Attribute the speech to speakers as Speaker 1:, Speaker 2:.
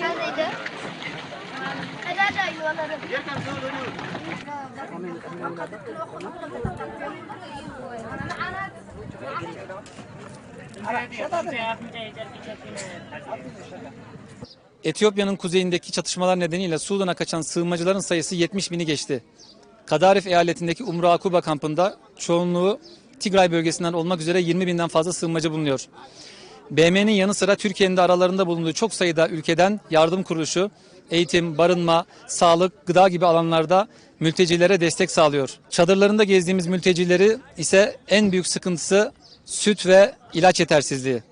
Speaker 1: Neredeydi? Nerede yuvaları?
Speaker 2: Etiyopya'nın kuzeyindeki çatışmalar nedeniyle Sudan'a kaçan sığınmacıların sayısı 70 bini geçti. Kadarif eyaletindeki Umru Akuba kampında çoğunluğu Tigray bölgesinden olmak üzere 20 binden fazla sığınmacı bulunuyor. BM'nin yanı sıra Türkiye'nin de aralarında bulunduğu çok sayıda ülkeden yardım kuruluşu, eğitim, barınma, sağlık, gıda gibi alanlarda mültecilere destek sağlıyor. Çadırlarında gezdiğimiz mültecileri ise en büyük sıkıntısı süt ve ilaç yetersizliği.